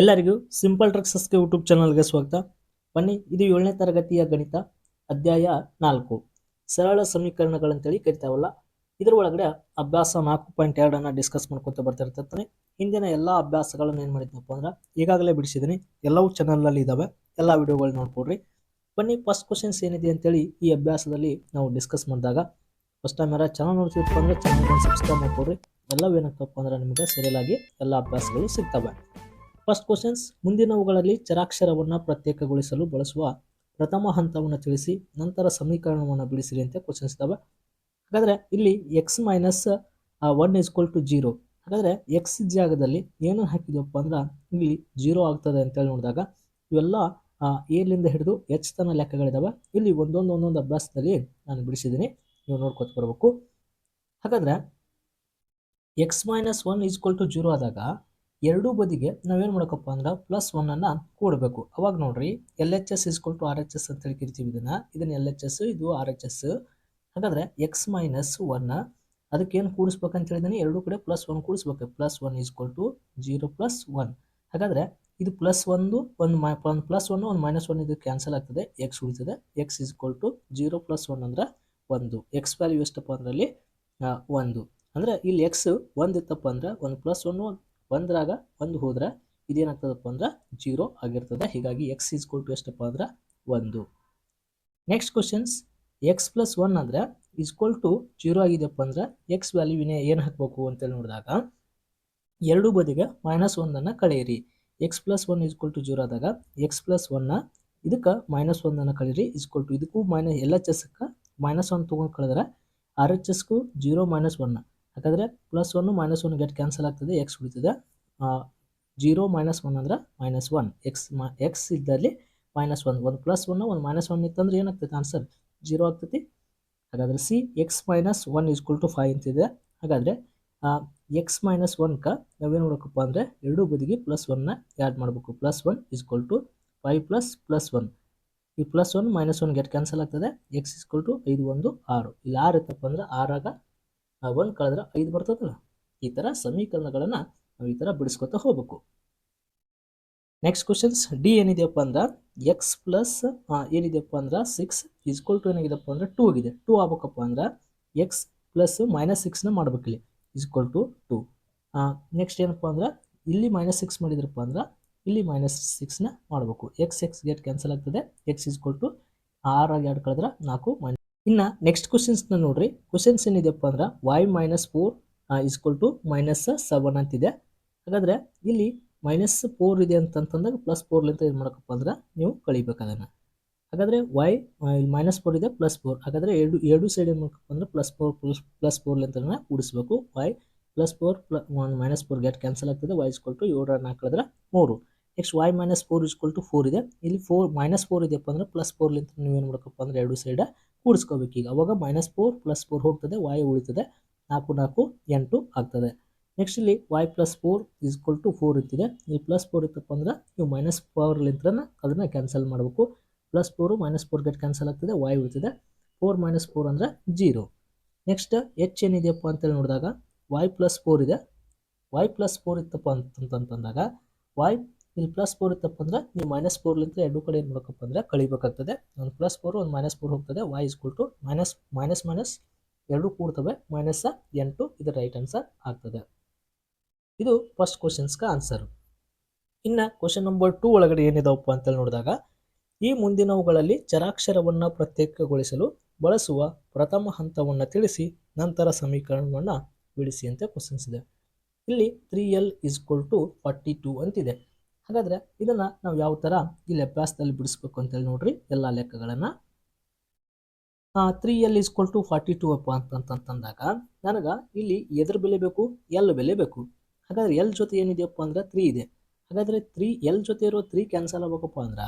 ಎಲ್ಲರಿಗೂ simple ಟ್ರಿಕ್ಸಸ್ಗೆ YouTube ಚಾನಲ್ಗೆ ಸ್ವಾಗತ. ಬನ್ನಿ, ಇದು ಏಳನೇ ತರಗತಿಯ ಗಣಿತ, ಅಧ್ಯಾಯ ನಾಲ್ಕು. ಸರಳ ಸಮೀಕರಣಗಳಂತೇಳಿ ಕರಿತಾವಲ್ಲ, ಇದರ ಒಳಗಡೆ ಅಭ್ಯಾಸ ನಾಲ್ಕು ಪಾಯಿಂಟ್ ಎರಡನ್ನು ಡಿಸ್ಕಸ್ ಮಾಡ್ಕೊತ ಬರ್ತಿರ್ತಾನೆ ಹಿಂದಿನ ಎಲ್ಲ ಅಭ್ಯಾಸಗಳನ್ನು ಏನು ಮಾಡಿದ್ನಪ್ಪ ಅಂದ್ರೆ, ಈಗಾಗಲೇ ಬಿಡಿಸಿದ್ದೀನಿ ಎಲ್ಲವೂ ಚಾನಲ್ನಲ್ಲಿ ಇದ್ದಾವೆ ಎಲ್ಲ ವಿಡಿಯೋಗಳು ನೋಡ್ಕೊಡ್ರಿ. ಬನ್ನಿ ಫಸ್ಟ್ ಕ್ವಶನ್ಸ್ ಏನಿದೆ ಅಂತೇಳಿ ಈ ಅಭ್ಯಾಸದಲ್ಲಿ ನಾವು ಡಿಸ್ಕಸ್ ಮಾಡಿದಾಗ ಫಸ್ಟ್ ಟೈಮ್ ಯಾರು ಚಾನಲ್ ನೋಡ್ತಿರ್ಪ ಅಂದ್ರೆ ಚಾನಲ್ ಸಬ್ಸ್ಕ್ರೈಬ್ ಮಾಡ್ಕೊಡ್ರಿ. ಎಲ್ಲವೂ ಏನಾಗ್ತಪ್ಪ ಅಂದ್ರೆ, ನಿಮಗೆ ಸರಿಯಾಗಿ ಎಲ್ಲ ಅಭ್ಯಾಸಗಳು ಸಿಗ್ತವೆ. ಫಸ್ಟ್ ಕ್ವಶನ್ಸ್ ಮುಂದಿನವುಗಳಲ್ಲಿ ಚರಾಕ್ಷರವನ್ನು ಪ್ರತ್ಯೇಕಗೊಳಿಸಲು ಬಳಸುವ ಪ್ರಥಮ ಹಂತವನ್ನು ತಿಳಿಸಿ, ನಂತರ ಸಮೀಕರಣವನ್ನು ಬಿಡಿಸಿರಿ ಅಂತ ಕ್ವಶನ್ಸ್ ಇದ್ದಾವೆ ಹಾಗಾದರೆ ಇಲ್ಲಿ X minus one is equal to zero ಹಾಗಾದರೆ ಎಕ್ಸ್ ಜಾಗದಲ್ಲಿ ಏನು ಹಾಕಿದ್ವಪ್ಪ ಅಂದ್ರೆ, ಇಲ್ಲಿ ಜೀರೋ ಆಗ್ತದೆ ಅಂತೇಳಿ ನೋಡಿದಾಗ, ಇವೆಲ್ಲ ಎಲ್ಲಿಂದ ಹಿಡಿದು ಎಚ್ ತನ ಲೆಕ್ಕಗಳಿದ್ದಾವೆ ಇಲ್ಲಿ ಒಂದೊಂದು ಒಂದೊಂದು ಅಭ್ಯಾಸದಲ್ಲಿ ನಾನು ಬಿಡಿಸಿದ್ದೀನಿ. ನೀವು ನೋಡ್ಕೊತ ಬರಬೇಕು. ಹಾಗಾದರೆ X minus one is equal to zero ಆದಾಗ ಎರಡೂ ಬದಿಗೆ ನಾವೇನು ಮಾಡಬೇಕಪ್ಪ ಅಂದ್ರೆ ಪ್ಲಸ್ ಒನ್ನನ್ನು ಕೂಡಬೇಕು. ಅವಾಗ ನೋಡ್ರಿ L H S is equal to R H S ಅಂತೇಳಿ ಕಿರ್ತೀವಿ ಇದನ್ನು. ಇದನ್ನು ಎಲ್ ಎಚ್ ಎಸ್ ಇದು ಆರ್ ಎಚ್ ಎಸ್ ಹಾಗಾದರೆ ಎಕ್ಸ್ ಮೈನಸ್ ಒನ್ ಅದಕ್ಕೆ ಏನು ಕೂಡಿಸ್ಬೇಕಂತ ಹೇಳಿದ್ದೀನಿ ಎರಡೂ ಕಡೆ plus one ಕೂಡಿಸ್ಬೇಕು. Plus one is equal to zero plus one ಹಾಗಾದರೆ ಇದು ಪ್ಲಸ್ ಒಂದು ಒಂದು ಮೈ ಒಂದು ಪ್ಲಸ್ ಒನ್ ಒಂದು ಮೈನಸ್ ಒನ್ ಇದು ಕ್ಯಾನ್ಸಲ್ ಆಗ್ತದೆ. ಎಕ್ಸ್ ಉಳಿತದೆ. X is equal to zero plus one ಅಂದ್ರೆ ಒಂದು. ಎಕ್ಸ್ ವ್ಯಾಲ್ಯೂ ಎಷ್ಟಪ್ಪ ಅಂದ್ರೆ ಅಲ್ಲಿ ಒಂದು. ಅಂದರೆ ಇಲ್ಲಿ ಎಕ್ಸ್ ಒಂದು ಇತ್ತಪ್ಪ ಅಂದ್ರೆ ಒಂದು ಪ್ಲಸ್ ಒನ್ನು ಒಂದ್ರಾಗ ಒಂದು ಹೋದ್ರೆ ಇದೇನಾಗ್ತದಪ್ಪ ಅಂದ್ರೆ ಜೀರೋ ಆಗಿರ್ತದೆ. ಹೀಗಾಗಿ ಎಕ್ಸ್ ಈಸ್ಕೊಲ್ ಟು ಎಷ್ಟಪ್ಪ ಅಂದ್ರೆ ಒಂದು. Next questions X plus one ಅಂದರೆ ಈಸ್ಕೊಲ್ ಟು ಜೀರೋ ಆಗಿದೆಯಪ್ಪ ಅಂದ್ರೆ ಎಕ್ಸ್ ವ್ಯಾಲ್ಯೂವಿನೇ ಏನು ಹಾಕಬೇಕು ಅಂತೇಳಿ ನೋಡಿದಾಗ ಎರಡೂ ಬದಿಗೆ ಮೈನಸ್ ಒಂದನ್ನು ಕಳೆಯಿರಿ. X plus one is equal to zero ಆದಾಗ ಎಕ್ಸ್ ಪ್ಲಸ್ ಒನ್ನ ಇದಕ್ಕೆ ಮೈನಸ್ ಒಂದನ್ನು ಕಳೀರಿ ಈಸ್ಕೊಲ್ ಟು ಇದಕ್ಕೂ ಮೈನಸ್ ಎಲ್ ಎಚ್ ಎಸ್ಗೆ ಮೈನಸ್ ಒನ್ ತೊಗೊಂಡು ಕಳೆದ್ರೆ ಆರ್ ಎಚ್ ಎಸ್ಗೂ ಜೀರೋ ಮೈನಸ್ ಒನ್ ಹಾಗಾದರೆ plus one minus one get cancel ಆಗ್ತದೆ ಎಕ್ಸ್ ಉಳಿತದೆ. ಜೀರೋ ಮೈನಸ್ ಒನ್ ಅಂದ್ರೆ ಮೈನಸ್ ಒನ್ ಎಕ್ಸ್ ಮ ಎಕ್ಸ್ ಇದ್ದಲ್ಲಿ ಮೈನಸ್ ಒನ್ ಒಂದು ಪ್ಲಸ್ ಒನ್ ಒಂದು ಮೈನಸ್ ಒನ್ ಇತ್ತಂದ್ರೆ ಏನಾಗ್ತದೆ ಆನ್ಸರ್ ಜೀರೋ ಆಗ್ತೈತಿ. ಹಾಗಾದರೆ C X minus one is equal to five ಅಂತಿದೆ. ಹಾಗಾದರೆ ಎಕ್ಸ್ ಮೈನಸ್ ಒನ್ಗೆ ನಾವೇನು ನೋಡೋಕಪ್ಪ ಅಂದರೆ ಎರಡೂ ಬದಿಗೆ ಪ್ಲಸ್ ಒನ್ನ ಆ್ಯಡ್ ಮಾಡಬೇಕು. Plus one is equal to five plus plus one ಈ plus one minus one get cancel ಆಗ್ತದೆ. ಎಕ್ಸ್ ಈಸ್ಕ್ವಲ್ ಟು ಐದು ಒಂದು ಆರು. ಇಲ್ಲಿ ಆರು ಇತ್ತಪ್ಪ ಅಂದರೆ ಆರಾಗ ಒಂದು ಕಳೆದ್ರೆ ಐದು ಬರ್ತದಲ್ಲ? ಈ ಥರ ಸಮೀಕರಣಗಳನ್ನು ನಾವು ಈ ಥರ ಬಿಡಿಸ್ಕೊತಾ ಹೋಗ್ಬೇಕು. ನೆಕ್ಸ್ಟ್ ಕ್ವಶನ್ಸ್ ಡಿ ಏನಿದೆಯಪ್ಪ ಅಂದ್ರೆ ಎಕ್ಸ್ ಪ್ಲಸ್ ಏನಿದೆಯಪ್ಪ ಅಂದ್ರೆ ಸಿಕ್ಸ್ ಇಸ್ಕೊಲ್ ಟು ಏನಾಗಿದೆಪ್ಪ ಅಂದ್ರೆ ಟೂ ಆಗಿದೆ. ಟೂ ಆಗ್ಬೇಕಪ್ಪ ಅಂದ್ರೆ ಎಕ್ಸ್ ಪ್ಲಸ್ ಮೈನಸ್ ಸಿಕ್ಸ್ನ ಮಾಡ್ಬೇಕು ಇಲ್ಲಿ. ಇಸ್ಕೊಲ್ ಟು ಟೂ ನೆಕ್ಸ್ಟ್ ಏನಪ್ಪ ಅಂದ್ರೆ ಇಲ್ಲಿ ಮೈನಸ್ ಸಿಕ್ಸ್ ಮಾಡಿದ್ರಪ್ಪ ಅಂದ್ರೆ ಇಲ್ಲಿ ಮೈನಸ್ ಸಿಕ್ಸ್ನ ಮಾಡಬೇಕು. ಎಕ್ಸ್ ಎಕ್ಸ್ ಗೆಟ್ ಕ್ಯಾನ್ಸಲ್ ಆಗ್ತದೆ. ಎಕ್ಸ್ ಇಸ್ಕೊಲ್ ಟು ಆರಾಗಿ ಎರಡು ಕಳೆದ್ರೆ ನಾಲ್ಕು ಮೈನಸ್ ಇನ್ನು ನೆಕ್ಸ್ಟ್ ಕ್ವಶನ್ಸ್ನ ನೋಡ್ರಿ. ಕ್ವಶನ್ಸ್ ಏನಿದೆಪ್ಪ ಅಂದ್ರೆ Y minus four is equal to minus seven ಅಂತಿದೆ. ಹಾಗಾದರೆ ಇಲ್ಲಿ ಮೈನಸ್ ಫೋರ್ ಇದೆ ಅಂತಂತಂದಾಗ ಪ್ಲಸ್ ಫೋರ್ಲಿಂತ ಏನು ಮಾಡಕಪ್ಪ ಅಂದ್ರೆ ನೀವು ಕಳಿಬೇಕು ಅದನ್ನು. ಹಾಗಾದರೆ ವೈ ಇಲ್ಲಿ ಮೈನಸ್ ಫೋರ್ ಇದೆ ಪ್ಲಸ್ ಫೋರ್ ಹಾಗಾದರೆ ಎರಡು ಎರಡು ಸೈಡ್ ಏನು ಮಾಡ್ಕಪ್ಪ ಅಂದ್ರೆ ಪ್ಲಸ್ ಫೋರ್ ಪ್ಲಸ್ ಪ್ಲಸ್ ಫೋರ್ಲಿಂದ ಕೂಡಿಸ್ಬೇಕು Y plus four ಪ್ಲ one minus four get cancel ಆಗ್ತದೆ? ವೈ ಇಸ್ಕೊಲ್ ಟು ಏಳರ ನಾಲ್ಕು ಕಳೆದ್ರೆ ಮೂರು. Next Y minus four is equal to four ಇದೆ. ಇಲ್ಲಿ ಫೋರ್ ಮೈನಸ್ ಫೋರ್ ಇದೆಯಪ್ಪ ಅಂದ್ರೆ ಪ್ಲಸ್ ಫೋರ್ಲಿಂತ ನೀವು ಏನು ಮಾಡಬೇಕಪ್ಪ ಅಂದ್ರೆ ಎರಡು ಸೈಡ ಕೂಡಿಸ್ಕೋಬೇಕು. ಈಗ ಅವಾಗ ಮೈನಸ್ ಫೋರ್ ಪ್ಲಸ್ ಫೋರ್ ಹೋಗ್ತದೆ ವೈ ಉಳಿತದೆ. ನಾಲ್ಕು ನಾಲ್ಕು, ಎಂಟು ಆಗ್ತದೆ. ನೆಕ್ಸ್ಟ್ ಇಲ್ಲಿ Y plus four is equal to four ಇರ್ತಿದೆ ಇಲ್ಲಿ ಪ್ಲಸ್ ಫೋರ್ ಇತ್ತಪ್ಪ ಅಂದ್ರೆ ನೀವು ಮೈನಸ್ ಫೋರ್ಲಿಂತ್ರ ಅದನ್ನು ಕ್ಯಾನ್ಸಲ್ ಮಾಡಬೇಕು. Plus four minus four get cancel ಆಗ್ತದೆ ವೈ ಉಳಿತದೆ. ಫೋರ್ ಮೈನಸ್ ಫೋರ್ ಅಂದರೆ ಜೀರೋ ನೆಕ್ಸ್ಟ್ ಎಚ್ ಏನಿದೆಯಪ್ಪ ಅಂತೇಳಿ ನೋಡಿದಾಗ ವೈ ಪ್ಲಸ್ ಫೋರ್ ಇದೆ. ವೈ ಪ್ಲಸ್ ಫೋರ್ ಇತ್ತಪ್ಪ ಅಂತಂತಂದಾಗ ವೈ ಇಲ್ಲಿ ಪ್ಲಸ್ ಫೋರ್ ಇತ್ತಪ್ಪ ಅಂದ್ರೆ ನೀವು ಮೈನಸ್ ಫೋರ್ಲಿಂತ ಎರಡು ಕಡೆ ಏನು ಮಾಡಬೇಕಪ್ಪ ಅಂದ್ರೆ ಕಳಿಬೇಕಾಗ್ತದೆ. ಒಂದು ಪ್ಲಸ್ ಫೋರ್ ಒಂದು ಮೈನಸ್ ಫೋರ್ ಹೋಗ್ತದೆ. Y is equal to minus minus minus ಎರಡು ಕೂಡ್ತವೆ. ಮೈನಸ್ ಎಂಟು ಇದು ರೈಟ್ ಆನ್ಸರ್ ಆಗ್ತದೆ. ಇದು ಫಸ್ಟ್ ಕ್ವಶನ್ಸ್ಗೆ ಆನ್ಸರ್ ಇನ್ನು ಕ್ವಶನ್ ನಂಬರ್ ಟೂ ಒಳಗಡೆ ಏನಿದಾವಪ್ಪ ಅಂತೇಳಿ ನೋಡಿದಾಗ, ಈ ಮುಂದಿನವುಗಳಲ್ಲಿ ಚರಾಕ್ಷರವನ್ನು ಪ್ರತ್ಯೇಕಗೊಳಿಸಲು ಬಳಸುವ ಪ್ರಥಮ ಹಂತವನ್ನು ತಿಳಿಸಿ, ನಂತರ ಸಮೀಕರಣವನ್ನು ಬಿಡಿಸಿ ಅಂತ ಕ್ವಶನ್ಸ್ ಇದೆ. ಇಲ್ಲಿ three L is equal to forty two ಅಂತಿದೆ. ಹಾಗಾದರೆ ಇದನ್ನು ನಾವು ಯಾವ ಥರ ಇಲ್ಲಿ ಅಭ್ಯಾಸದಲ್ಲಿ ಬಿಡಿಸ್ಬೇಕು ಅಂತೇಳಿ ನೋಡ್ರಿ, ಎಲ್ಲ ಲೆಕ್ಕಗಳನ್ನು. Three L is equal to forty two ಅಪ್ಪ ಅಂತಂತಂದಾಗ ನನಗೆ ಇಲ್ಲಿ ಎದ್ರ ಬೆಲೆ ಬೇಕು ಎಲ್ ಬೆಲೆ ಬೇಕು. ಹಾಗಾದ್ರೆ ಎಲ್ ಜೊತೆ ಏನಿದೆಯಪ್ಪ ಅಂದ್ರೆ ತ್ರೀ ಇದೆ. ಹಾಗಾದರೆ ತ್ರೀ ಎಲ್ ಜೊತೆ ಇರೋ ತ್ರೀ ಕ್ಯಾನ್ಸಲ್ ಆಗ್ಬೇಕಪ್ಪ ಅಂದ್ರೆ,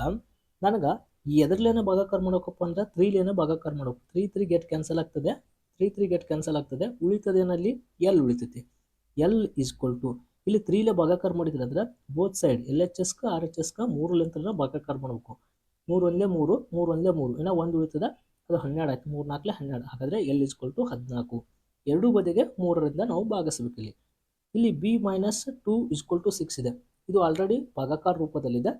ನನಗೆ ಈ ಎದ್ರಲ್ಲೇನೋ ಭಾಗಾಕಾರ ಮಾಡೋಕಪ್ಪ ಅಂದ್ರೆ ತ್ರೀಲೇನೋ ಭಾಗಾಕಾರ ಮಾಡಬೇಕು. ತ್ರೀ ತ್ರೀ ಗೆಟ್ ಕ್ಯಾನ್ಸಲ್ ಆಗ್ತದೆ. ತ್ರೀ ತ್ರೀ ಗೆಟ್ ಕ್ಯಾನ್ಸಲ್ ಆಗ್ತದೆ. ಉಳಿತದೇನಲ್ಲಿ ಎಲ್ ಉಳಿತೈತಿ. ಎಲ್ ಈಸ್ಕ್ವಲ್ ಟು ಇಲ್ಲಿ ತ್ರೀಲೇ ಭಾಗಾಕಾರ ಮಾಡಿದ್ರೆ ಅಂದ್ರೆ ಬೋತ್ ಸೈಡ್ ಎಲ್ ಎಚ್ ಎಸ್ಗೆ ಆರ್ ಎಚ್ ಎಸ್ಗೆ ಮೂರಲಿಂತ ಭಾಗಾಕಾರ ಮಾಡಬೇಕು. ಮೂರು ಒಂದೇ ಮೂರು ಮೂರು ಒಂದೇ ಮೂರು. ಏನೋ ಒಂದು ಉಳಿತದೆ, ಅದು ಹನ್ನೆರಡು ಆಯ್ತು. ಮೂರು ನಾಲ್ಕಲೆ ಹನ್ನೆರಡು. ಹಾಗಾದರೆ ಎಲ್ ಇಸ್ಕೊಲ್ ಟು ಹದಿನಾಲ್ಕು. ಎರಡೂ ಬದಿಗೆ ಮೂರರಿಂದ ನಾವು ಭಾಗಿಸ್ಬೇಕು ಇಲ್ಲಿ. ಇಲ್ಲಿ B minus two is equal to six ಇದೆ. ಇದು ಆಲ್ರೆಡಿ ಭಾಗಾಕಾರ ರೂಪದಲ್ಲಿದೆ.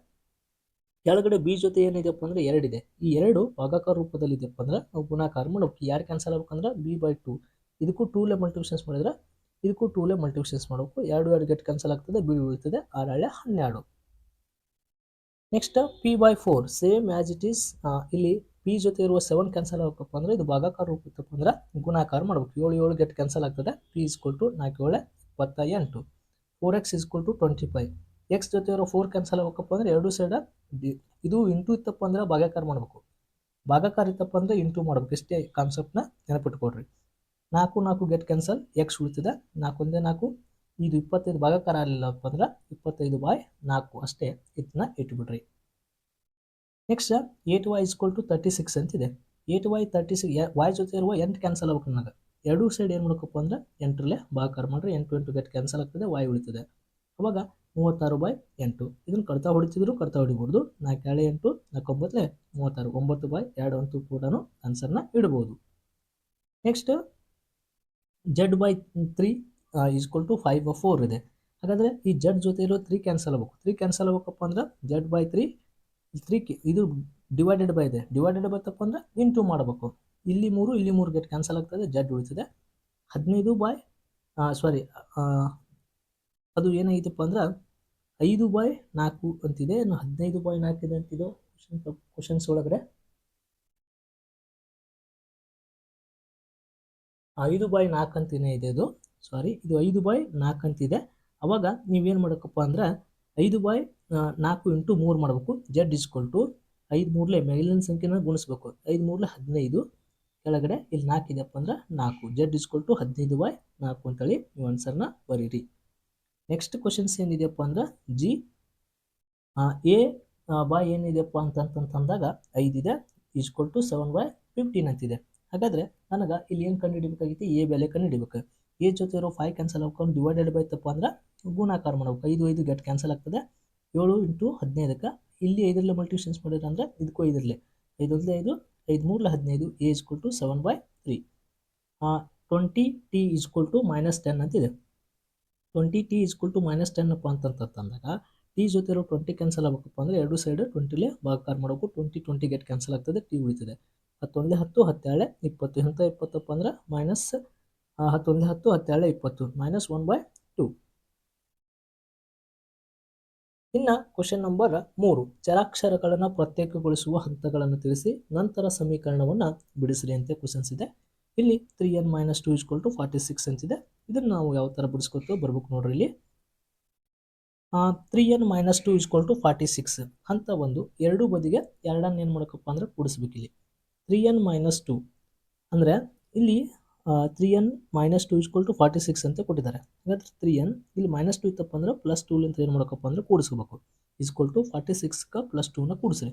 ಕೆಳಗಡೆ ಬಿ ಜೊತೆ ಏನಿದೆಪ್ಪ ಅಂದ್ರೆ ಎರಡಿದೆ ಈ ಎರಡು ಭಾಗಾಕಾರ ರೂಪದಲ್ಲಿ ಇದೆಯಪ್ಪ ಅಂದ್ರೆ ನಾವು ಗುಣಾಕಾರ ಮಾಡಬೇಕು. ಯಾರು ಕ್ಯಾನ್ಸಲ್ ಆಗ್ಬೇಕಂದ್ರೆ ಬಿ ಬೈ ಟೂ ಇದಕ್ಕೂ ಟೂಲೆ ಮಲ್ಟಿಪ್ಲಿಕೇಶನ್ ಮಾಡಿದ್ರೆ ಇದಕ್ಕೂ ಟೂಲೆ ಮಲ್ಟಿಪ್ಲಿಕೇಶನ್ಸ್ ಮಾಡಬೇಕು. ಎರಡು ಎರಡು ಗೆಟ್ ಕ್ಯಾನ್ಸಲ್ ಆಗ್ತದೆ ಬಿ ಉಳಿತದೆ ಆರಳೆ ಹನ್ನೆರಡು. Next P by four same as it is ಇಲ್ಲಿ ಪಿ ಜೊತೆ ಇರುವ ಸೆವೆನ್ ಕ್ಯಾನ್ಸಲ್ ಆಗಬೇಕಪ್ಪ ಅಂದ್ರೆ ಇದು ಭಾಗಾಕಾರ ರೂಪ ಇತ್ತಪ್ಪ ಅಂದ್ರೆ ಗುಣಾಕಾರ ಮಾಡಬೇಕು. ಏಳು ಏಳು ಗೆಟ್ ಕ್ಯಾನ್ಸಲ್ ಆಗ್ತದೆ. ಪಿ ಇಸ್ಕೊಲ್ ಟು ನಾಲ್ಕು ಏಳೆ ಇಪ್ಪತ್ತ ಎಂಟು four X is equal to twenty five X ಜೊತೆ ಇರೋ ಫೋರ್ ಕ್ಯಾನ್ಸಲ್ ಆಗಬೇಕಪ್ಪ ಅಂದ್ರೆ ಎರಡು ಸೈಡ ಇದು ಇಂಟು ಇತ್ತಪ್ಪ ಅಂದ್ರೆ ಭಾಗಾಕಾರ ಮಾಡಬೇಕು. ಭಾಗಾಕಾರ ಇತ್ತಪ್ಪ ಅಂದ್ರೆ ಇಂಟು ಮಾಡಬೇಕು. ಇಷ್ಟೇ ಕಾನ್ಸೆಪ್ಟ್ನ ನೆನಪಿಟ್ಕೊಡ್ರಿ ನಾಲ್ಕು ನಾಲ್ಕು ಗೆಟ್ ಕ್ಯಾನ್ಸಲ್ ಎಕ್ಸ್ ಉಳಿತಿದೆ. ನಾಲ್ಕು ಒಂದೇ ನಾಲ್ಕು. ಇದು ಇಪ್ಪತ್ತೈದು ಭಾಗಾಕಾರ ಆಗಲಿಲ್ಲಪ್ಪ ಅಂದ್ರೆ ಇಪ್ಪತ್ತೈದು ಬಾಯ್ ನಾಲ್ಕು. ಅಷ್ಟೇ ಇದನ್ನ ಇಟ್ಬಿಡ್ರಿ. Next eight Y is equal to thirty six ಅಂತಿದೆ. Eight Y thirty six Y ಜೊತೆ ಇರುವ ಎಂಟು ಕ್ಯಾನ್ಸಲ್ ಆಗ್ಬೇಕು ನನಗೆ. ಎರಡೂ ಸೈಡ್ ಏನು ಮಾಡ್ಬೇಕಪ್ಪ ಅಂದ್ರೆ ಎಂಟರಲ್ಲೇ ಭಾಗಾಕಾರ ಮಾಡ್ರಿ. ಎಂಟು ಎಂಟು ಗೆಟ್ ಕ್ಯಾನ್ಸಲ್ ಆಗ್ತದೆ ವಾಯ್ ಉಳಿತದೆ. ಅವಾಗ ಮೂವತ್ತಾರು ಬಾಯ್ ಎಂಟು. ಇದನ್ನು ಕಡ್ತಾ ಹೊಡಿತಿದ್ರು, ಕಡ್ತಾ ಹೊಡಿಬೋದು ನಾಲ್ಕು ಏಳು ಎಂಟು, ನಾಲ್ಕು ಒಂಬತ್ತಲೇ ಮೂವತ್ತಾರು. ಒಂಬತ್ತು ಬಾಯ್ ಎರಡು ಅಂತೂ ಕೂಡ ಆನ್ಸರ್ನ ಇಡ್ಬೋದು. Next Z by three is equal to five four ಇದೆ. ಹಾಗಾದರೆ ಈ ಜಡ್ ಜೊತೆ ಇರೋ ತ್ರೀ ಕ್ಯಾನ್ಸಲ್ ಆಗಬೇಕು. ತ್ರೀ ಕ್ಯಾನ್ಸಲ್ ಆಗಬೇಕಪ್ಪ ಅಂದ್ರೆ ಜಡ್ ಬೈ ತ್ರೀ ತ್ರೀ ಇದು ಡಿವೈಡೆಡ್ ಬೈ ಇದೆ. ಡಿವೈಡೆಡ್ ಬೈ ತಪ್ಪ ಅಂದ್ರೆ ಇಂಟು ಮಾಡಬೇಕು. ಇಲ್ಲಿ ಮೂರು ಇಲ್ಲಿ ಮೂರು ಗೇಟ್ ಕ್ಯಾನ್ಸಲ್ ಆಗ್ತದೆ ಜಡ್ ಉಳಿತದೆ. ಹದಿನೈದು ಬೈ ಸಾರಿ ಅದು ಏನಾಗಿತ್ತಪ್ಪ ಅಂದ್ರೆ ಐದು ಬೈ ನಾಲ್ಕು ಅಂತಿದೆ. ಇನ್ನು ಹದಿನೈದು ಬೈ ನಾಲ್ಕು ಇದೆ ಅಂತಿದೆ. ಕ್ವಶನ್ ಕ್ವಶನ್ಸ್ ಒಳಗಡೆ. ಐದು ಬೈ ನಾಲ್ಕು ಇದೆ ಅದು. ಸಾರಿ ಇದು ಐದು ಬೈ ನಾಲ್ಕು ಅಂತಿದೆ. ಅವಾಗ ನೀವೇನು ಮಾಡಬೇಕಪ್ಪ ಅಂದ್ರೆ ಐದು ಬೈ ನಾಲ್ಕು ಇಂಟು ಮೂರು ಮಾಡಬೇಕು. ಜಡ್ ಇಸ್ಕೊಲ್ ಟು ಐದು ಮೂರಲೆ ಮೇಲಿನ ಸಂಖ್ಯೆನ ಗುಣಿಸ್ಬೇಕು. ಐದು ಮೂರಲೆ ಹದಿನೈದು. ಕೆಳಗಡೆ ಇಲ್ಲಿ ನಾಲ್ಕು ಇದೆಯಪ್ಪ ಅಂದ್ರೆ ನಾಲ್ಕು. ಜಡ್ ಇಸ್ಕೊಲ್ ಟು ಹದಿನೈದು ಬೈ ನಾಲ್ಕು ಅಂತೇಳಿ ನೀವು ಆನ್ಸರ್ನ ಬರೀರಿ. ನೆಕ್ಸ್ಟ್ ಕ್ವಶನ್ಸ್ ಏನಿದೆಯಪ್ಪ ಅಂದ್ರೆ ಜಿ ಎ ಬಾಯ್ ಏನಿದೆಯಪ್ಪ ಅಂತಂತಂದಾಗ ಐದಿದೆ is equal to seven by fifteen ಅಂತಿದೆ. ಹಾಗಾದರೆ ನನಗೆ ಇಲ್ಲಿ ಏನು ಕಂಡುಹಿಡಿಬೇಕಾಗಿತ್ತು? ಎ ಬೆಲೆ ಕಂಡುಹಿಡಿಬೇಕು. ಎ ಜೊತೆ ಇರೋ ಫೈವ್ ಕ್ಯಾನ್ಸಲ್ ಹಾಕೊಂಡು ಡಿವೈಡೆಡ್ ಬೈ ತಪ್ಪ ಅಂದ್ರೆ ಗುಣಾಕಾರ ಮಾಡ್ಬೇಕು. ಐದು ಐದು ಗೆಟ್ ಕ್ಯಾನ್ಸಲ್ ಆಗ್ತದೆ. ಏಳು ಇಂಟು ಹದಿನೈದಕ್ಕೆ ಇಲ್ಲಿ ಐದರಲ್ಲೇ ಮಲ್ಟಿಪ್ಲಿಕೇಶನ್ ಮಾಡಿದ್ರೆ ಅಂದರೆ ಇದಕ್ಕೂ ಐದರಲ್ಲೇ. ಐದು ಒಂದಲೇ ಐದು ಐದು ಮೂರಲೆ ಹದಿನೈದು A is equal to seven by three twenty T is equal to minus ten ಅಂತಿದೆ. Twenty T is equal to minus ten ಅಪ್ಪ ಅಂತಂತಂದಾಗ ಟಿ ಜೊತೆ ಇರೋ ಟ್ವೆಂಟಿ ಕ್ಯಾನ್ಸಲ್ ಆಗಬೇಕಪ್ಪ ಅಂದರೆ ಎರಡು ಸೈಡ್ ಟ್ವೆಂಟಿಲೇ ಭಾಗಾಕಾರ ಮಾಡಬೇಕು. ಟ್ವೆಂಟಿ ಟ್ವೆಂಟಿ ಗೆಟ್ ಕ್ಯಾನ್ಸಲ್ ಆಗ್ತದೆ ಟಿ ಉಳಿತದೆ. ಹತ್ತೊಂದೇ ಹತ್ತು ಹತ್ತೇಳೆ ಇಪ್ಪತ್ತು. ಎಂಥ ಇಪ್ಪತ್ತಪ್ಪ ಅಂದ್ರೆ ಮೈನಸ್ ಹತ್ತೊಂದೇ ಹತ್ತು ಹತ್ತೇಳೆ ಇಪ್ಪತ್ತು. ಮೈನಸ್ ಒನ್ ಬೈ ಟು ಇನ್ನು ಕ್ವಶನ್ ನಂಬರ್ ಮೂರು. ಚರಾಕ್ಷರಗಳನ್ನು ಪ್ರತ್ಯೇಕಗೊಳಿಸುವ ಹಂತಗಳನ್ನು ತಿಳಿಸಿ, ನಂತರ ಸಮೀಕರಣವನ್ನು ಬಿಡಿಸಿರಿ ಅಂತ ಕ್ವಶನ್ಸ್ ಇದೆ. ಇಲ್ಲಿ three N minus two is equal to forty six ಅಂತಿದೆ ಇದನ್ನು ನಾವು ಯಾವ ಥರ ಬಿಡಿಸ್ಕೊತೀವೋ ಬರ್ಬೇಕು ನೋಡ್ರಿ ಇಲ್ಲಿ. Three N minus two is equal to forty six ಹಂತ ಒಂದು. ಎರಡು ಬದಿಗೆ ಎರಡನ್ನ ಏನು ಮಾಡಬೇಕಪ್ಪ ಅಂದರೆ ಕೂಡಿಸ್ಬೇಕು ಇಲ್ಲಿ ತ್ರೀ ಎನ್ ಮೈನಸ್ ಟು ಅಂದರೆ ಇಲ್ಲಿ three N minus two is equal to forty six ಅಂತ ಕೊಟ್ಟಿದ್ದಾರೆ. ಹಾಗಾದ್ರೆ ತ್ರೀ ಎನ್ ಇಲ್ಲಿ ಮೈನಸ್ ಟು ಇತ್ತಪ್ಪ ಅಂದ್ರೆ ಪ್ಲಸ್ ಟೂಲಿಂದ ಏನು ಮಾಡಬೇಕಪ್ಪ ಅಂದ್ರೆ ಕೂಡಿಸ್ಕೋಬೇಕು ಇಸ್ಕೊಲ್ ಟು ಫಾರ್ಟಿ ಸಿಕ್ಸ್ಗೆ ಪ್ಲಸ್ ಟೂನ ಕೂಡಿಸ್ರಿ.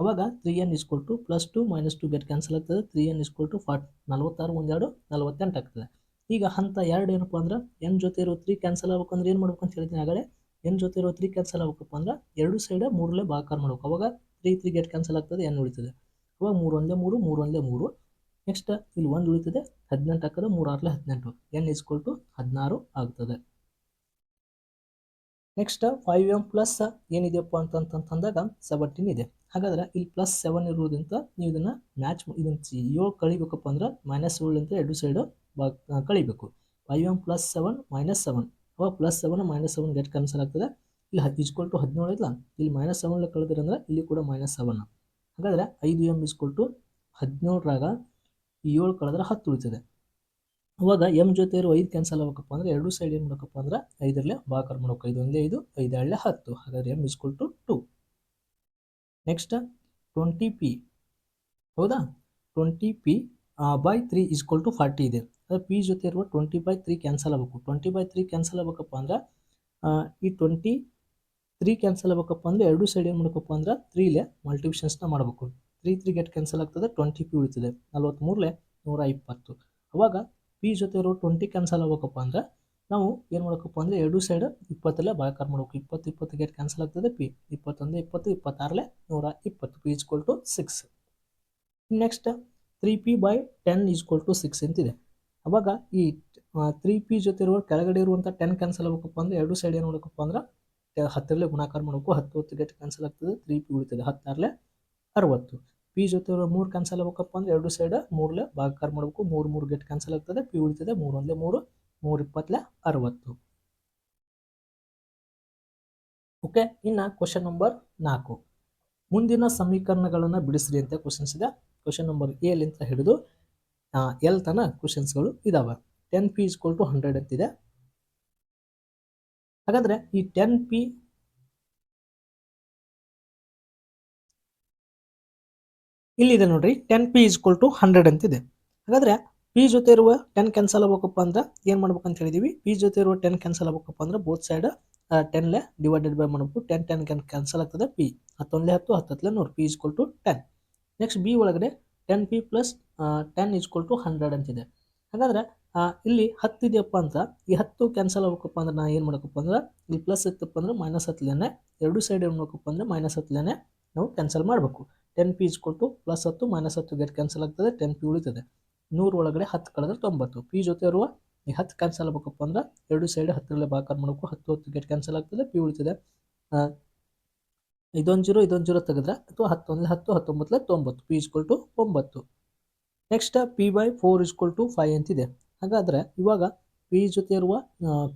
ಅವಾಗ three N is equal to plus two minus two get cancel ಆಗ್ತದೆ. Three N is equal to forty ನಲ್ವತ್ತಾರು ಒಂದೆರಡು, ನಲ್ವತ್ತೆಂಟು ಆಗ್ತದೆ. ಈಗ ಹಂತ ಎರಡು ಏನಪ್ಪ ಅಂದ್ರೆ ಎನ್ ಜೊತೆ ಇರೋ ತ್ರೀ ಕ್ಯಾನ್ಸಲ್ ಆಗ್ಬೇಕಂದ್ರೆ ಏನು ಮಾಡ್ಬೇಕು ಅಂತ ಹೇಳ್ತೀನಿ ಆಗಲೇ ಎನ್ ಜೊತೆ ಇರೋ ತ್ರೀ ಕ್ಯಾನ್ಸಲ್ ಆಗ್ಬೇಕಪ್ಪ ಅಂದ್ರೆ ಎರಡು ಸೈಡ್ ಮೂರಲ್ಲೇ ಭಾಗಾಕಾರ ಮಾಡ್ಬೇಕು. ಅವಾಗ ತ್ರೀ ತ್ರೀ ಗೆಟ್ ಕ್ಯಾನ್ಸಲ್ ಆಗ್ತದೆ ಎನ್ ಉಳಿತದೆ. ಅವಾಗ ಮೂರು ಒಂದೇ ಮೂರು ಮೂರು ಒಂದೇ ಮೂರು. ನೆಕ್ಸ್ಟ್ ಇಲ್ಲಿ ಒಂದು ಉಳಿತದೆ. ಹದಿನೆಂಟು ಹಾಕಿದ್ರೆ ಆರ್ಲೆ ಹದಿನೆಂಟು. ಎನ್ ಇಸ್ಕೊಲ್ ಟು ಹದಿನಾರು ಆಗ್ತದೆ. ನೆಕ್ಸ್ಟ್ ಫೈವ್ ಎಂ ಪ್ಲಸ್ ಏನಿದೆಯಪ್ಪ ಅಂತಂತಂದಾಗ ಸೆವೆಂಟೀನ್ ಇದೆ ಹಾಗಾದ್ರೆ ಇಲ್ಲಿ ಪ್ಲಸ್ ಸೆವೆನ್ ಇರೋದ್ರಿಂದ ನೀವು ಇದನ್ನು ಮ್ಯಾಚ್ ಇದನ್ನು ಏಳು ಕಳಿಬೇಕಪ್ಪ ಅಂದ್ರೆ ಮೈನಸ್ ಏಳು ಎರಡು side ಕಳಿಬೇಕು. Five M plus seven minus seven ಅವಾಗ plus seven minus seven get cancel ಆಗ್ತದೆ. ಇಲ್ಲಿ ಹತ್ತು ಇಸ್ಕೊಲ್ ಟು ಹದಿನೇಳು ಇಲ್ಲ. ಇಲ್ಲಿ ಮೈನಸ್ ಸೆವೆನ್ ಕಳೆದ್ರಂದ್ರೆ ಇಲ್ಲಿ ಕೂಡ ಮೈನಸ್ ಸೆವೆನ್ ಹಾಗಾದರೆ ಐದು ಎಂ ಇಸ್ಕೊಲ್ ಟು ಹದಿನೇಳರಾಗ ಏಳು ಕಳೆದ್ರೆ ಹತ್ತು ಉಳಿತದೆ. ಅವಾಗ ಎಂ ಜೊತೆ ಇರೋ ಐದು ಕ್ಯಾನ್ಸಲ್ ಆಗಬೇಕಪ್ಪ ಅಂದ್ರೆ ಎರಡು ಸೈಡ್ ಏನು ಮಾಡಬೇಕಪ್ಪ ಅಂದ್ರೆ ಐದರಲ್ಲೇ ಬಾಕರ್ ಮಾಡ್ಬೇಕು ಐದು, ಒಂದೇ ಐದು ಐದು ಎರಡಲೆ ಹತ್ತು. ಹಾಗಾದರೆ M is equal to two next twenty P ಹೌದಾ? Twenty P by three is equal to forty ಇದೆ. ಅದು ಪಿ ಜೊತೆ ಇರುವ ಟ್ವೆಂಟಿ ಬೈ ತ್ರೀ ಕ್ಯಾನ್ಸಲ್ ಆಗಬೇಕು. ಟ್ವೆಂಟಿ ಬೈ ತ್ರೀ ಕ್ಯಾನ್ಸಲ್ ಆಗಬೇಕಪ್ಪ ಅಂದ್ರೆ ಈ ಟ್ವೆಂಟಿ ತ್ರೀ ಕ್ಯಾನ್ಸಲ್ ಆಗಬೇಕಪ್ಪ ಅಂದರೆ ಎರಡು ಸೈಡ್ ಏನು ಮಾಡಬೇಕಪ್ಪ ಅಂದ್ರೆ ತ್ರೀಲೆ ಮಲ್ಟಿಪ್ಷನ್ಸ್ನ ಮಾಡಬೇಕು. ತ್ರೀ ತ್ರೀ ಗೆಟ್ ಕ್ಯಾನ್ಸಲ್ ಆಗ್ತದೆ ಟ್ವೆಂಟಿ ಪಿ ಉಳಿತದೆ. ನಲ್ವತ್ತ್ಮೂರಲೆ ನೂರ ಇಪ್ಪತ್ತು. ಅವಾಗ ಪಿ ಜೊತೆ ಇರೋ ಟ್ವೆಂಟಿ ಕ್ಯಾನ್ಸಲ್ ಆಗಬೇಕಪ್ಪ ಅಂದ್ರೆ ನಾವು ಏನು ಮಾಡಬೇಕಪ್ಪ ಅಂದರೆ ಎರಡು ಸೈಡ್ ಇಪ್ಪತ್ತಲ್ಲೇ ಭಾಗಾಕಾರ ಮಾಡಬೇಕು. ಇಪ್ಪತ್ತು ಇಪ್ಪತ್ತು ಗೆಟ್ ಕ್ಯಾನ್ಸಲ್ ಆಗ್ತದೆ ಪಿ ಇಪ್ಪತ್ತೊಂದು, ಇಪ್ಪತ್ತು ಇಪ್ಪತ್ತಾರಲೆ ನೂರ ಇಪ್ಪತ್ತು. P is equal to six next three P by ten is equal to six ಅಂತಿದೆ. ಅವಾಗ ಈ ತ್ರೀ ಪಿ ಜೊತೆ ಇರುವ ಕೆಳಗಡೆ ಇರುವಂಥ ಟೆನ್ ಕ್ಯಾನ್ಸಲ್ ಆಗಬೇಕಪ್ಪ ಅಂದರೆ ಎರಡು ಸೈಡ್ ಏನು ಮಾಡಬೇಕಪ್ಪ ಅಂದ್ರೆ ಹತ್ತರಲ್ಲೇ ಗುಣಾಕಾರ ಮಾಡಬೇಕು. ಹತ್ತು ಹೊತ್ತು ಗೆಟ್ ಕ್ಯಾನ್ಸಲ್ ಆಗ್ತದೆ? ತ್ರೀ ಪಿ ಉಳಿತದೆ. ಹತ್ತಾರಲೆ ಅರವತ್ತು. ಪಿ ಜೊತೆ ಮೂರು ಕ್ಯಾನ್ಸಲ್ ಆಗಬೇಕಪ್ಪ ಅಂದ್ರೆ ಎರಡು ಸೈಡ್ ಮೂರಲೆ ಭಾಗಾಕಾರ ಮಾಡಬೇಕು. ಮೂರು ಮೂರು ಗೆಟ್ ಕ್ಯಾನ್ಸಲ್ ಆಗ್ತದೆ? ಪಿ ಉಳಿತದೆ. ಮೂರು ಒಂದೇ ಮೂರು ಮೂರು ಇಪ್ಪತ್ತಲೆ ಅರವತ್ತು. ಓಕೆ ಇನ್ನು ಕ್ವಶನ್ ನಂಬರ್ ನಾಲ್ಕು. ಮುಂದಿನ ಸಮೀಕರಣಗಳನ್ನು ಬಿಡಿಸ್ರಿ ಅಂತ ಕ್ವಶನ್ಸ್ ಇದೆ. ಕ್ವಶನ್ ನಂಬರ್ ಎಲಿಂತ ಹಿಡಿದು ಎಲ್ ತನ ಕ್ವಶನ್ಸ್ಗಳು ಇದಾವೆ. Ten P is equal to hundred ಅಂತಿದೆ. ಹಾಗಾದ್ರೆ ಈ ಟೆನ್ ಪಿ ಇಲ್ಲಿದೆ ನೋಡ್ರಿ ten P is equal to hundred ಅಂತಿದೆ. ಹಾಗಾದ್ರೆ ಪಿ ಜೊತೆ ಇರುವ ಟೆನ್ ಕ್ಯಾನ್ಸಲ್ ಆಗ್ಬೇಕಪ್ಪ ಅಂದ್ರೆ ಏನು ಅಂತ ಹೇಳಿದೀವಿ? ಪಿ ಜೊತೆ ಇರುವ ಟೆನ್ ಕ್ಯಾನ್ಸಲ್ ಆಗ್ಬೇಕಪ್ಪ ಅಂದ್ರೆ ಬೋತ್ ಸೈಡ್ ಟೆನ್ಲೆ ಡಿವೈಡೆಡ್ ಬೈ ಮಾಡಬೇಕು ಟೆನ್ ಟೆನ್ ಕ್ಯಾನ್ ಕ್ಯಾನ್ಸಲ್ ಆಗ್ತದೆ ಪಿ ಹತ್ತೊಂದೇ ಹತ್ತು ಹತ್ತತ್ತಲೆ ನೂರು P is equal to ten next B ಒಳಗಡೆ ten P plus ten is equal to hundred ಅಂತಿದೆ. ಹಾಗಾದ್ರೆ ಇಲ್ಲಿ ಹತ್ತು ಇದೆಯಪ್ಪ ಅಂತ. ಈ ಹತ್ತು ಕ್ಯಾನ್ಸಲ್ ಆಗ್ಬೇಕಪ್ಪ ಅಂದ್ರೆ ನಾ ಏನು ಮಾಡಬೇಕಪ್ಪ ಅಂದ್ರೆ ಇಲ್ಲಿ ಪ್ಲಸ್ ಇತ್ತಪ್ಪ ಅಂದ್ರೆ ಮೈನಸ್ ಹತ್ತಲೇನೆ. ಎರಡು ಸೈಡ್ ಏನು ಮಾಡ್ಬೇಕಪ್ಪ ಅಂದ್ರೆ ಮೈನಸ್ ಹತ್ತಲೇನೆ ನಾವು ಕ್ಯಾನ್ಸಲ್ ಮಾಡಬೇಕು. ಟೆನ್ ಪಿ ಇಸ್ಕೊಟ್ಟು ಪ್ಲಸ್ ಹತ್ತು ಮೈನಸ್ ಹತ್ತು ಗೆಟ್ ಕ್ಯಾನ್ಸಲ್ ಆಗ್ತದೆ ಟೆನ್ ಪಿ ಉಳಿತದೆ. ನೂರು ಒಳಗಡೆ ಹತ್ತು ಕಳೆದ್ರೆ ತೊಂಬತ್ತು. ಪಿ ಜೊತೆ ಇರುವ ಈ ಹತ್ತು ಕ್ಯಾನ್ಸಲ್ ಆಗ್ಬೇಕಪ್ಪ ಅಂದ್ರೆ ಎರಡು ಸೈಡ್ ಹತ್ತರಲ್ಲೇ ಬಾಕಾರ ಮಾಡಬೇಕು. ಹತ್ತು ಹತ್ತು ಗೆಟ್ ಕ್ಯಾನ್ಸಲ್ ಆಗ್ತದೆ ಪಿ ಉಳಿತದೆ. ಇದೊಂದು ಜೀರೋ ಇದೊಂದು ಜೀರೋ ತೆಗೆದ್ರೆ ಅಥವಾ ಹತ್ತೊಂದಲೇ ಹತ್ತು, ಹತ್ತೊಂಬತ್ತಲೇ ತೊಂಬತ್ತು. ಪಿ ಇಸ್ಕೊಲ್ ಟು ಒಂಬತ್ತು. Next P by four is equal to five ಅಂತಿದೆ. ಹಾಗಾದ್ರೆ ಇವಾಗ ಪಿ ಜೊತೆ ಇರುವ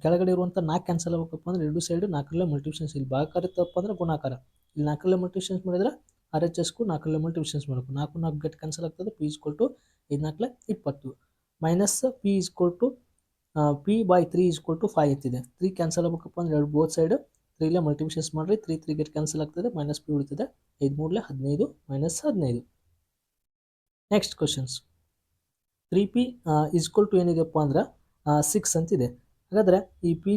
ಕೆಳಗಡೆ ಇರುವಂಥ ನಾಲ್ಕು ಕ್ಯಾನ್ಸಲ್ ಆಗಬೇಕಪ್ಪ ಅಂದ್ರೆ ಎರಡು ಸೈಡ್ ನಾಲ್ಕರಲ್ಲೇ ಮಲ್ಟಿಪ್ಷನ್ಸ್ ಇಲ್ಲಿ ಭಾಗಕಾರ ಇತ್ತಪ್ಪ ಅಂದರೆ ಗುಣಾಕಾರ. ಇಲ್ಲಿ ನಾಲ್ಕರಲ್ಲೇ ಮಲ್ಟಿಪ್ಷನ್ಸ್ ಮಾಡಿದ್ರೆ ಆರ್ ಎಚ್ ಎಸ್ಗೂ ನಾಲ್ಕರಲ್ಲೇ ಮಲ್ಟಿಪ್ಷನ್ಸ್ ಮಾಡಬೇಕು. ನಾಲ್ಕು ನಾಲ್ಕು ಗೆಟ್ ಕ್ಯಾನ್ಸಲ್ ಆಗ್ತದೆ ಪಿ ಇಸ್ಕೊಲ್ ಟು ಐದು ನಾಲ್ಕಲೆ ಇಪ್ಪತ್ತು. Minus P is equal to P by three is equal to five ಇತ್ತಿದೆ three cancel ಆಗಬೇಕಪ್ಪ ಅಂದ್ರೆ ಎರಡು ಬೋತ್ ಸೈಡ್ ತ್ರೀಲೇ ಮಲ್ಟಿಪ್ಷನ್ಸ್ ಮಾಡಿರಿ ತ್ರೀ ತ್ರೀ ಗೆಟ್ ಕ್ಯಾನ್ಸಲ್ ಆಗ್ತದೆ ಮೈನಸ್ ಪಿ ಉಳಿತದೆ ಐದು ಮೂರಲೆ ಹದಿನೈದು ಮೈನಸ್ ಹದಿನೈದು. Next questions three P is equal to ಏನಿದೆಯಪ್ಪ ಅಂದ್ರೆ ಸಿಕ್ಸ್ ಅಂತಿದೆ. ಹಾಗಾದ್ರೆ ಈ P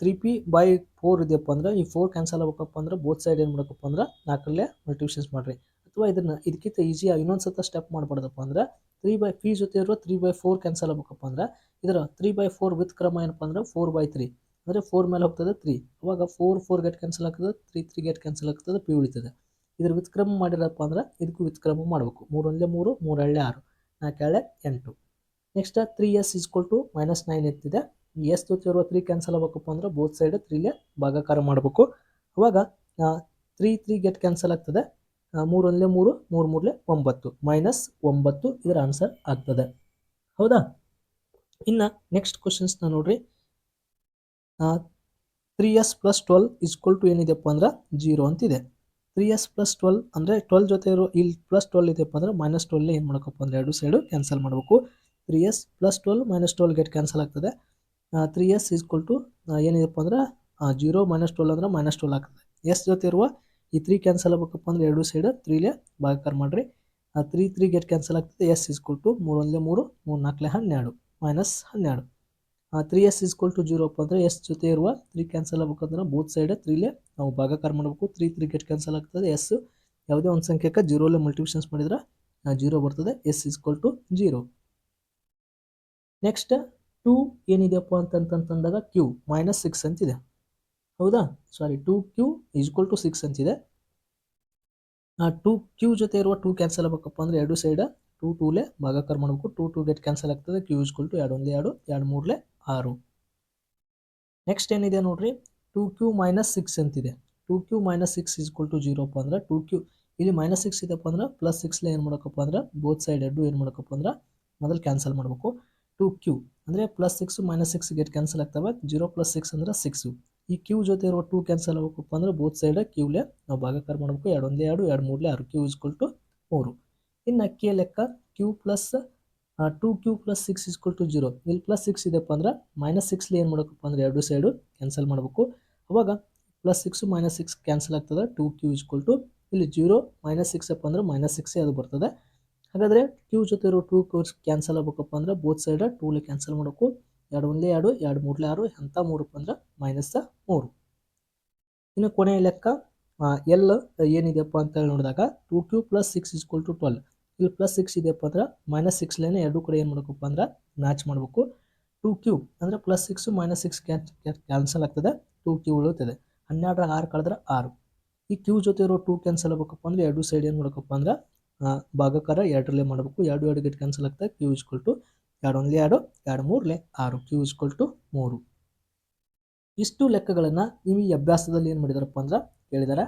three P by four ಇದೆಯಪ್ಪ ಅಂದ್ರೆ, ಈ ಫೋರ್ ಕ್ಯಾನ್ಸಲ್ ಆಗಬೇಕಪ್ಪ ಅಂದ್ರೆ ಬೋತ್ ಸೈಡ್ ಏನು ಮಾಡಬೇಕಪ್ಪ ಅಂದ್ರೆ, ನಾಲ್ಕರಲ್ಲೇ ಮಲ್ಟಿಪ್ಷನ್ಸ್ ಮಾಡಿರಿ. ಅಥವಾ ಇದನ್ನು ಇದಕ್ಕಿಂತ ಈಸಿಯಾಗಿ ಇನ್ನೊಂದು ಸತ ಸ್ಟೆಪ್ ಮಾಡಬಾರ್ದಪ್ಪ ಅಂದ್ರೆ ತ್ರೀ ಬೈ ಪಿ ಜೊತೆ ಇರೋ ತ್ರೀ ಬೈ ಫೋರ್ ಕ್ಯಾನ್ಸಲ್ ಆಗ್ಬೇಕಪ್ಪ ಅಂದ್ರೆ, ಇದರ ತ್ರೀ ಬೈ ಫೋರ್ ವಿತ್ ಕ್ರಮ ಏನಪ್ಪ ಅಂದ್ರೆ ಫೋರ್ ಬೈ ತ್ರೀ ಅಂದರೆ ಫೋರ್ ಮೇಲೆ ಹೋಗ್ತದೆ ತ್ರೀ ಅವಾಗ ಫೋರ್ ಫೋರ್ ಗೆಟ್ ಕ್ಯಾನ್ಸಲ್ ಆಗ್ತದೆ ತ್ರೀ ತ್ರೀ ಗೆಟ್ ಕ್ಯಾನ್ಸಲ್ ಆಗ್ತದೆ ಪಿ ಉಳಿತದೆ. ವಿತ್ ಕ್ರಮ ಮಾಡಿರಪ್ಪ ಅಂದ್ರೆ, ಇದಕ್ಕೂ ವಿತ್ಕ್ರಮ ಮಾಡಬೇಕು. ಮೂರೊಂದೇ ಮೂರು, ಮೂರಳ್ಳೆ ಆರು. ನಾಲ್ಕೇಳೆ ಎಂಟು. Next three S is equal to minus nine ಎತ್ತಿದೆ. ಈ ಎಸ್ ಜೊತೆ ತ್ರೀ ಕ್ಯಾನ್ಸಲ್ ಆಗಬೇಕಪ್ಪ ಅಂದ್ರೆ ಬೋತ್ ಸೈಡ್ ತ್ರೀಲೇ ಭಾಗಾಕಾರ ಮಾಡಬೇಕು. ಅವಾಗ ತ್ರೀ ತ್ರೀ ಗೆಟ್ ಕ್ಯಾನ್ಸಲ್ ಆಗ್ತದೆ. ಮೂರೊಂದಲೇ ಮೂರು ಮೂರು ಮೂರಲೆ ಒಂಬತ್ತು. ಮೈನಸ್ ಒಂಬತ್ತು ಇದರ ಆನ್ಸರ್ ಆಗ್ತದೆ. ಹೌದಾ? ಇನ್ನು ನೆಕ್ಸ್ಟ್ ಕ್ವಶನ್ಸ್ನ ನೋಡ್ರಿ. Three S plus twelve is equal to ಏನಿದೆಪ್ಪ ಅಂದ್ರೆ ಜೀರೋ ಅಂತಿದೆ. ತ್ರೀ ಎಸ್ ಪ್ಲಸ್ ಟ್ವೆಲ್ ಅಂದರೆ ಟ್ವೆಲ್ ಜೊತೆ ಇರೋ ಇಲ್ಲಿ ಪ್ಲಸ್ ಟ್ವೆಲ್ ಇದೆಯಪ್ಪ ಅಂದ್ರೆ ಮೈನಸ್ ಟ್ವೆಲ್ಲೇ ಏನು ಮಾಡಬೇಕಪ್ಪ ಅಂದ್ರೆ ಎರಡು ಸೈಡು ಕ್ಯಾನ್ಸಲ್ ಮಾಡಬೇಕು. Three S plus twelve minus twelve get cancel ಆಗ್ತದೆ. Three S is equal to ಏನಿದೆಪ್ಪ ಅಂದ್ರೆ ಜೀರೋ ಮೈನಸ್ ಟ್ವೆಲ್ ಅಂದ್ರೆ ಮೈನಸ್ ಟ್ವೆಲ್ ಆಗ್ತದೆ. ಎಸ್ ಜೊತೆ ಇರುವ ಈ ತ್ರೀ ಕ್ಯಾನ್ಸಲ್ ಆಗಬೇಕಪ್ಪ ಅಂದ್ರೆ ಎರಡು ಸೈಡ್ ತ್ರೀಲೇ ಭಾಗಾಕಾರ ಮಾಡಿರಿ. ತ್ರೀ ತ್ರೀ ಗೆಟ್ ಕ್ಯಾನ್ಸಲ್ ಆಗ್ತದೆ. ಎಸ್ ಈಸ್ಕೊಲ್ ಟು ಮೂರು ಒಂದೇ ಮೂರು ಮೂರು ನಾಲ್ಕಲೇ ಹನ್ನೆರಡು ಮೈನಸ್ ಹನ್ನೆರಡು. Three S is equal to zero ಅಪ್ಪ ಅಂದರೆ ಎಸ್ ಜೊತೆ ಇರುವ ತ್ರೀ ಕ್ಯಾನ್ಸಲ್ ಆಗ್ಬೇಕಂದ್ರೆ ಬೋತ್ ಸೈಡ್ ತ್ರೀಲೇ ನಾವು ಭಾಗಾಕಾರ ಮಾಡಬೇಕು. ತ್ರೀ ತ್ರೀ ಗೆಟ್ ಕ್ಯಾನ್ಸಲ್ ಆಗ್ತದೆ. ಎಸ್ ಯಾವುದೇ ಒಂದು ಸಂಖ್ಯೆಗೆ ಜೀರೋಲೇ ಮಲ್ಟಿಪ್ಷನ್ಸ್ ಮಾಡಿದ್ರೆ ಜೀರೋ ಬರ್ತದೆ. S is equal to zero next two ಏನಿದೆಯಪ್ಪ ಅಂತಂತಂದಾಗ ಕ್ಯೂ ಮೈನಸ್ ಸಿಕ್ಸ್ ಅಂತಿದೆ. ಹೌದಾ? Sorry two Q equal to six ಅಂತಿದೆ. ಟೂ ಕ್ಯೂ ಜೊತೆ ಇರುವ ಟೂ ಕ್ಯಾನ್ಸಲ್ ಆಗಬೇಕಪ್ಪ ಅಂದರೆ ಎರಡು ಸೈಡ್ ಟೂ ಟೂಲೆ ಭಾಗಾಕಾರ ಮಾಡಬೇಕು ಟೂ ಟೂ ಗೆಟ್ ಕ್ಯಾನ್ಸಲ್ ಆಗ್ತದೆ. ಕ್ಯೂ ಈಕ್ವಲ್ ಟು ಎರಡು ಒಂದು ಎರಡು ಎರಡು ಮೂರಲೆ ಆರು. ನೆಕ್ಸ್ಟ್ ಏನಿದೆ ನೋಡ್ರಿ? ಟೂ ಕ್ಯೂ ಮೈನಸ್ ಸಿಕ್ಸ್ ಅಂತಿದೆ. Two Q minus six equal to ಜೀರೋಪ್ಪ ಅಂದ್ರೆ ಟೂ ಕ್ಯೂ ಇಲ್ಲಿ ಮೈನಸ್ ಸಿಕ್ಸ್ ಇದೆಪ್ಪ ಅಂದ್ರೆ ಪ್ಲಸ್ ಸಿಕ್ಸ್ಲೆ ಏನು ಮಾಡೋಕ್ಕಪ್ಪ ಅಂದ್ರೆ ಬೋತ್ ಸೈಡ್ ಎರಡು ಏನು ಮಾಡೋಕಪ್ಪ ಅಂದ್ರೆ ಮೊದಲು ಕ್ಯಾನ್ಸಲ್ ಮಾಡಬೇಕು. ಟೂ ಕ್ಯೂ ಅಂದರೆ plus six minus six get cancel ಆಗ್ತವೆ. ಜೀರೋ ಪ್ಲಸ್ ಸಿಕ್ಸ್ ಅಂದ್ರೆ ಸಿಕ್ಸು ಈ ಕ್ಯೂ ಜೊತೆ ಇರುವ ಟೂ ಕ್ಯಾನ್ಸಲ್ ಆಗಬೇಕಪ್ಪ ಅಂದ್ರೆ ಬೋತ್ ಸೈಡ್ ಕ್ಯೂಲೆ ನಾವು ಭಾಗಾಕಾರ ಮಾಡಬೇಕು. ಎರಡು ಒಂದೇ ಎರಡು ಎರಡು ಮೂರಲೆ ಆರು. ಕ್ಯೂ ಇಸ್ಕೊಲ್ ಟು ಮೂರು. ಇನ್ನು ಕೆ ಲೆಕ್ಕ Q plus two Q plus six is equal to zero ಇಲ್ಲಿ ಪ್ಲಸ್ ಸಿಕ್ಸ್ ಇದೆಪ್ಪ ಅಂದ್ರೆ ಮೈನಸ್ ಸಿಕ್ಸ್ಲಿ ಏನು ಮಾಡಬೇಕಪ್ಪ ಅಂದ್ರೆ ಎರಡು ಸೈಡು ಕ್ಯಾನ್ಸಲ್ ಮಾಡಬೇಕು. ಅವಾಗ plus six minus six cancel ಆಗ್ತದೆ. Two Q is equal to ಇಲ್ಲಿ ಜೀರೋ ಮೈನಸ್ ಸಿಕ್ಸ್ ಅಪ್ಪ ಅಂದ್ರೆ ಮೈನಸ್ ಸಿಕ್ಸೇ ಅದು ಬರ್ತದೆ. ಹಾಗಾದರೆ ಕ್ಯೂ ಜೊತೆ ಇರೋ ಟೂ ಕೋರ್ಸ್ ಕ್ಯಾನ್ಸಲ್ ಆಗ್ಬೇಕಪ್ಪ ಅಂದ್ರೆ ಬೋತ್ ಸೈಡ್ ಟೂಲಿ ಕ್ಯಾನ್ಸಲ್ ಮಾಡಬೇಕು. ಎರಡು ಒಂದೇ ಎರಡು ಎರಡು ಮೂರಲೆ ಆರು, ಎಂಥ ಮೂರಪ್ಪ ಅಂದ್ರೆ ಮೈನಸ್ ಮೂರು. ಇನ್ನು ಕೊನೆಯ ಲೆಕ್ಕ ಎಲ್ ಏನಿದೆಯಪ್ಪ ಅಂತ ಹೇಳಿ ನೋಡಿದಾಗ two Q plus six is equal to twelve ಇಲ್ಲಿ ಪ್ಲಸ್ ಸಿಕ್ಸ್ ಇದೆಯಪ್ಪ ಅಂದ್ರೆ ಮೈನಸ್ ಸಿಕ್ಸ್ಲೇನೆ ಎರಡೂ ಕಡೆ ಏನು ಮಾಡಬೇಕಪ್ಪ ಅಂದ್ರೆ ಮ್ಯಾಚ್ ಮಾಡಬೇಕು. ಟೂ ಕ್ಯೂಬ್ ಅಂದರೆ plus six minus six cancel ಆಗ್ತದೆ. ಟೂ ಕ್ಯೂ ಉಳಿತದೆ ಹನ್ನೆರಡರಾಗ ಆರು ಕಳೆದ್ರೆ ಆರು. ಈ ಕ್ಯೂ ಜೊತೆ ಇರೋ ಟೂ ಕ್ಯಾನ್ಸಲ್ ಆಗಬೇಕಪ್ಪ ಅಂದ್ರೆ ಎರಡು ಸೈಡ್ ಏನು ಮಾಡಬೇಕಪ್ಪ ಅಂದ್ರೆ ಭಾಗಕಾರ ಎರಡರಲ್ಲೇ ಮಾಡಬೇಕು. ಎರಡು ಎರಡು ಗಿಟ್ ಕ್ಯಾನ್ಸಲ್ ಆಗ್ತದೆ. ಕ್ಯೂ ಇಸ್ಕೊಲ್ ಟು ಎರಡು ಒಂದಲೇ ಎರಡು ಎರಡು ಮೂರಲೆ ಆರು. ಕ್ಯೂ ಇಸ್ಕೊಲ್ ಟು ಮೂರು. ಇಷ್ಟು ಲೆಕ್ಕಗಳನ್ನು ನೀವು ಈ ಅಭ್ಯಾಸದಲ್ಲಿ ಏನು ಮಾಡಿದಾರಪ್ಪ ಅಂದ್ರೆ ಹೇಳಿದಾರೆ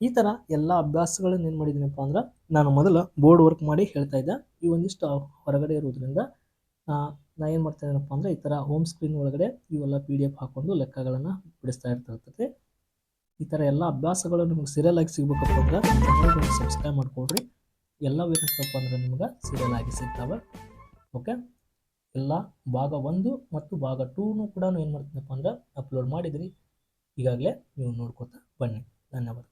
ಈ ಥರ ಎಲ್ಲ ಅಭ್ಯಾಸಗಳನ್ನು ಏನು ಮಾಡಿದ್ದೀನಪ್ಪ ಅಂದ್ರೆ ನಾನು ಮೊದಲು ಬೋರ್ಡ್ ವರ್ಕ್ ಮಾಡಿ ಹೇಳ್ತಾ ಇದ್ದೆ. ಈ ಒಂದಿಷ್ಟು ಹೊರಗಡೆ ಇರೋದ್ರಿಂದ ನಾ ಏನು ಮಾಡ್ತಾ ಇದ್ದೀನಪ್ಪ ಅಂದರೆ ಈ ಥರ ಹೋಮ್ ಸ್ಕ್ರೀನ್ ಒಳಗಡೆ ಇವೆಲ್ಲ ಪಿ ಡಿ ಎಫ್ ಹಾಕೊಂಡು ಲೆಕ್ಕಗಳನ್ನು ಬಿಡಿಸ್ತಾ ಇರ್ತಿರ್ತದೆ ಈ ಥರ ಎಲ್ಲ ಅಭ್ಯಾಸಗಳು ನಿಮ್ಗೆ ಸೀರಿಯಲ್ ಆಗಿ ಸಿಗ್ಬೇಕಪ್ಪ ಅಂದ್ರೆ ಚಾನಲ್ಗೆ ಸಬ್ಸ್ಕ್ರೈಬ್ ಮಾಡ್ಕೊಳ್ರಿ ಎಲ್ಲ ಏನಪ್ಪ ಅಂದ್ರೆ ನಿಮ್ಗೆ ಸೀರಿಯಲ್ ಆಗಿ ಸಿಗ್ತಾವೆ. ಓಕೆ ಎಲ್ಲ ಭಾಗ ಒಂದು ಮತ್ತು ಭಾಗ ಟೂನು ಕೂಡ ಏನು ಮಾಡ್ತೀನಪ್ಪ ಅಂದ್ರೆ ಅಪ್ಲೋಡ್ ಮಾಡಿದ್ರಿ. ಈಗಾಗಲೇ ನೀವು ನೋಡ್ಕೊತಾ ಬನ್ನಿ. ಧನ್ಯವಾದ.